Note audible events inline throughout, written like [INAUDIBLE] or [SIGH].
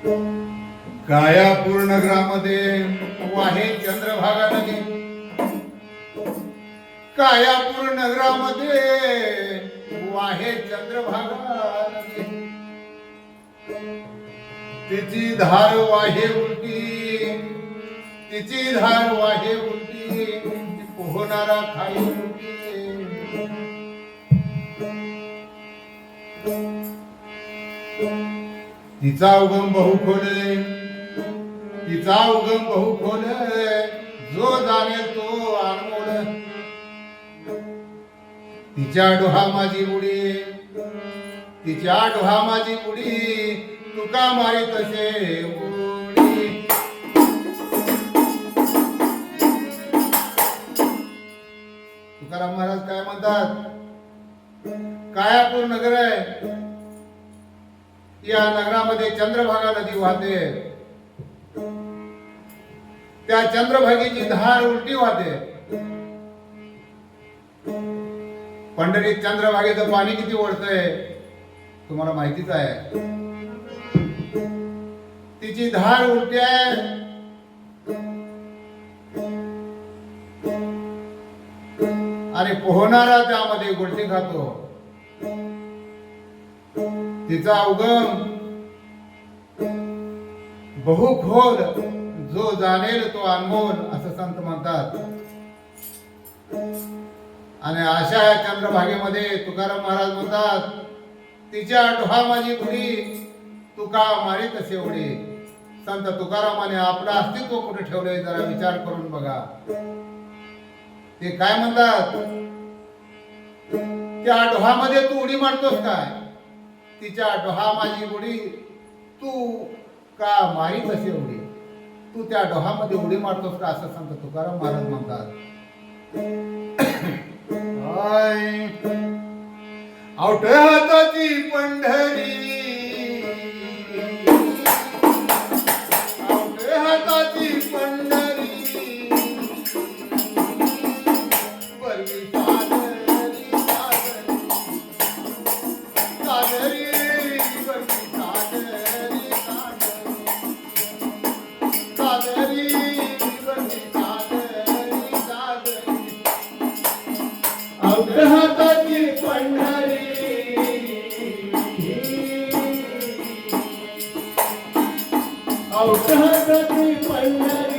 कायापूर नगरामध्ये वाहे चंद्रभागा नदी कायापूर नगरामध्ये वाहे चंद्रभागा नदी तिची धार वाहे उलटी तिची धार वाहे उलटी पोहणारा खाई उलटी. तिचा उगम बहु खोले. तिचा उगम बहु खोले. जो जाणे तो अनमोल तिच्या डोहा माझी उडी. तिच्या डोहा माझी उडी. तुका मारी तसे उडी. तुकाराम महाराज काय म्हणतात? कायापूर नगर आहे. या नगरामध्ये चंद्रभागा नदी वाहते. त्या चंद्रभागेची धार उलटी वाहते. पंढरीत चंद्रभागेचं पाणी किती ओढतंय तुम्हाला माहितीच आहे. तिची धार उलटी आहे. आणि पोहणारा त्यामध्ये गोष्टी खातो. तिचा उगम. बहुखोल जो जाणेल तो अनमोल असं संत म्हणतात. आणि अशा या चंद्रभागेमध्ये तुकाराम महाराज म्हणतात तिच्या डोहा माझी बुडी तुका मारी तसे उडी. संत तुकारामाने आपलं अस्तित्व कुठे ठेवलंय जरा विचार करून बघा. ते काय म्हणतात? त्या डोहामध्ये तू उडी मारतोस काय? तिच्या डोहा माझी उडी तू का माहीत कशी उडी तू त्या डोहामध्ये उडी मारतोस का असं सांगतो तुकाराम महाराज म्हणतात [COUGHS] हाय. आवट हाताची पंढरी अवघाताची पंढरी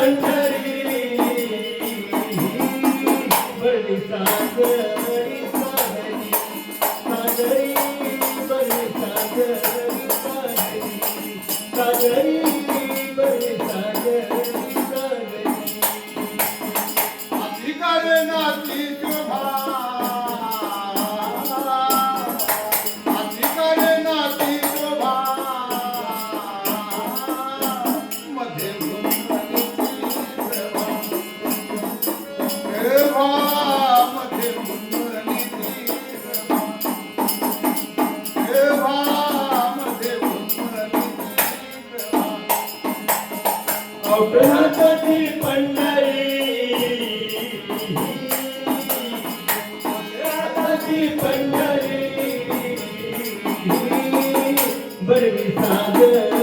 Thank you. बरवी सादरी सादरी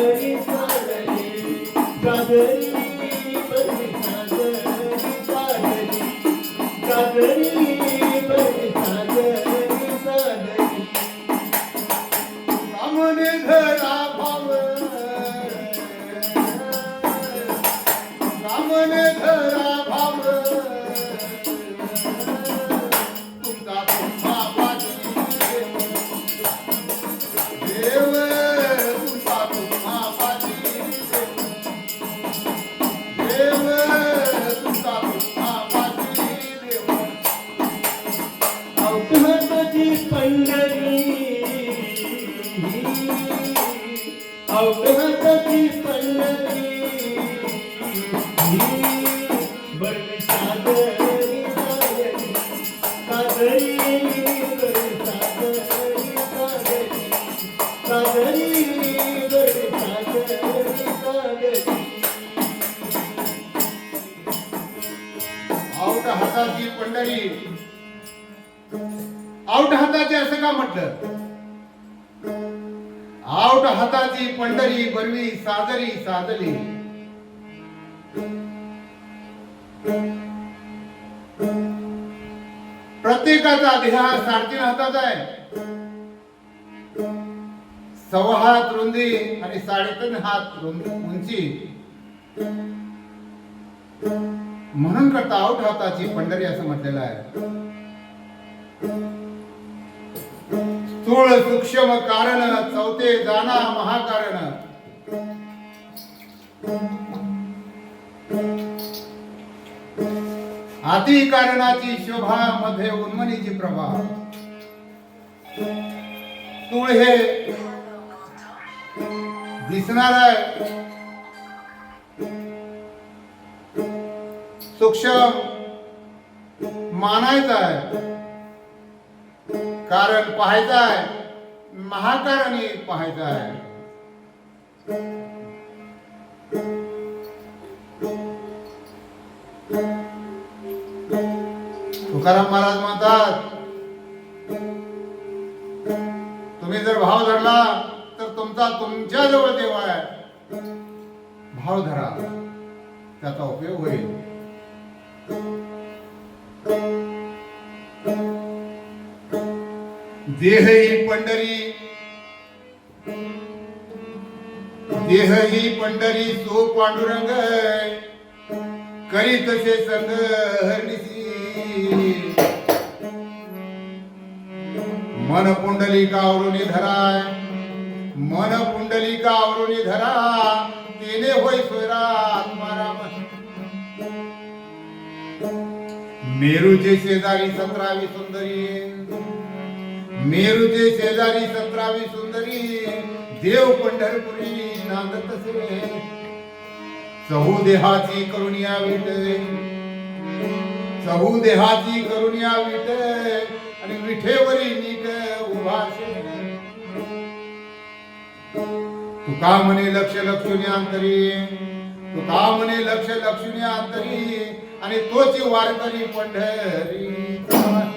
असं आऊट हाताची पंढरी बरवी सादरी सादली प्रत्येकाचा देहा हा हातात हाताचा आहे. सव्वा हात रुंदी आणि साडेतीन हात रुंदी उंची. म्हणून करता आऊट हाताची पंढरी असं म्हटलेलं आहे. स्थूळ सूक्ष्म कारण चौथे जाणा महाकारण. आधी कारणाची शोभा मध्ये उन्मनीची प्रभा. स्थूळ हे दिसणार आहे सूक्ष्म मानायचं आहे. कारण पाहायचं आहे महाकारणी पाहायचं आहे तुकाराम महाराज म्हणतात तुम्ही जर भाव धरला तर तुमचा तुमच्या जवळ देव आहे. भाव धरा त्याचा उपयोग होईल. देह ही पंढरी. देह ही पंढरी सो पांडुरंग करी तसे संग हरनिसी मन पुंडलिका आवरुनी धराय मन पुंडलिका आवरुनी धरा. तेने होय सोयरा आत्माराम मेरूचे शेजारी सतरावी सुंदरी. मेरूचे शेजारी सतरावी सुंदरी देव पंढरपुरी नांदत से चहू देहाची करुणिया विट. सहू देहाची करुणिया विट आणि विठेवरी नीट उभा तुका म्हणे लक्ष लक्षुनी अंतरी? तुका म्हणे लक्ष लक्षुनी अंतरी? आणि तोची वारकरी पंढरी.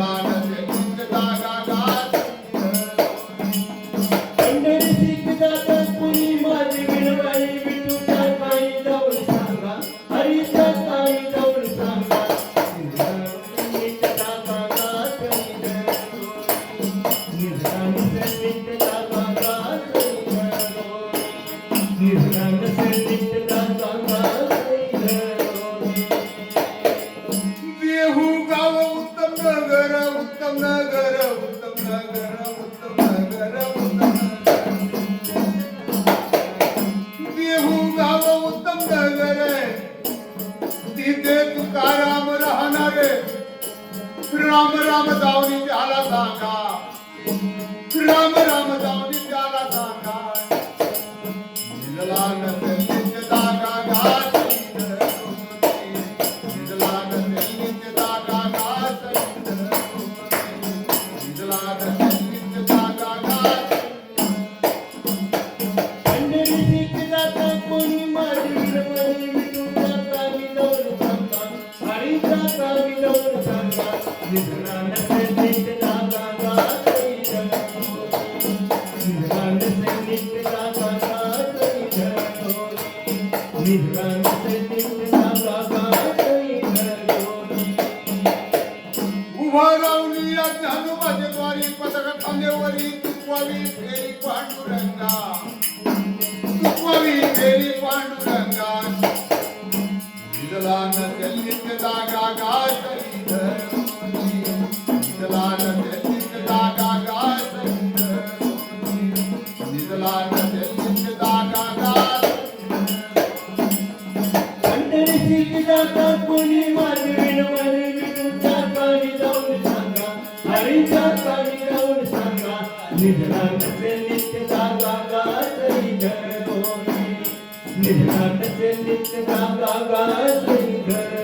on उभा राहुनी या ज्ञानोबाच्या द्वारी पदक खांद्यावरी तुकवावी फेरी पांडुरंगा. तुकवावी फेरी पांडुरंगा. विदला जागा जागा नित्य जागा गातई घरगोरी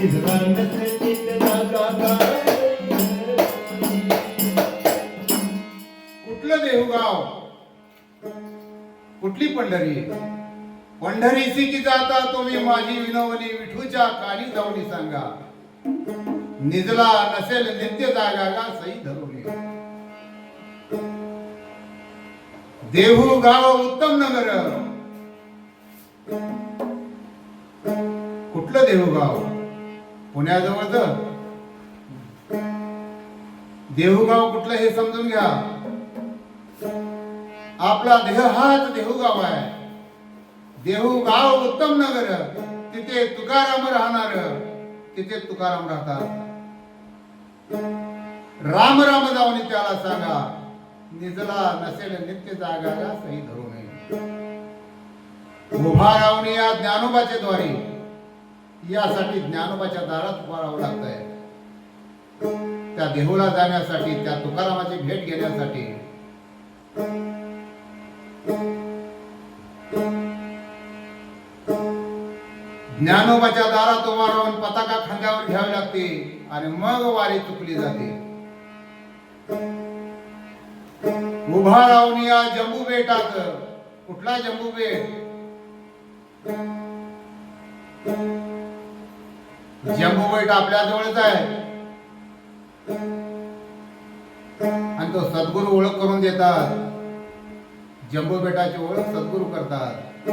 कुठलं देहुगाव कुठली पंढरी? पंढरीची की जाता तुम्ही माझी विनवणी विठूच्या काळी जाऊनी सांगा. निजला नसेल नित्य जागा का सई धरुणी देहू गाव उत्तम नगर. कुठलं देहू गाव पुण्याजवळच देहूगाव कुठलं हे समजून घ्या. आपला देह हाच देहूगाव आहे. देहूगाव उत्तम नगर तिथे तुकाराम राहणार तिथे तुकाराम राहतात. राम राम जाऊन त्याला सांगा निजला नसेल नित्य जागाला सही धरू नये उभा राहून या ज्ञानोबाच्या द्वारे. यासाठी ज्ञानोबाच्या दारात उभा राहावं लागतंय. त्या देहूला जाण्यासाठी त्या तुकारामाची भेट घेण्यासाठी. ज्ञानोबाच्या दारात उभा राहून पताका खांद्यावर घ्यावी लागते आणि मग वारी चुकली जाते. उभा राहून या जम्बू बेटात. कुठला जम्बू बेट? जम्बू वाईट आपल्या जवळच आहे. आणि तो सद्गुरू ओळख करून देतात. जम्बू बेटाची ओळख सद्गुरू करतात.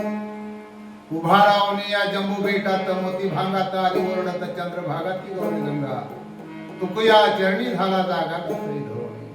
उभा रावणे या जम्बू बेटात मोती भांगात आली ओरडत चंद्र भागात की गौरी गंगा. तुक या चरणी झाला जागा कसरी धोरणे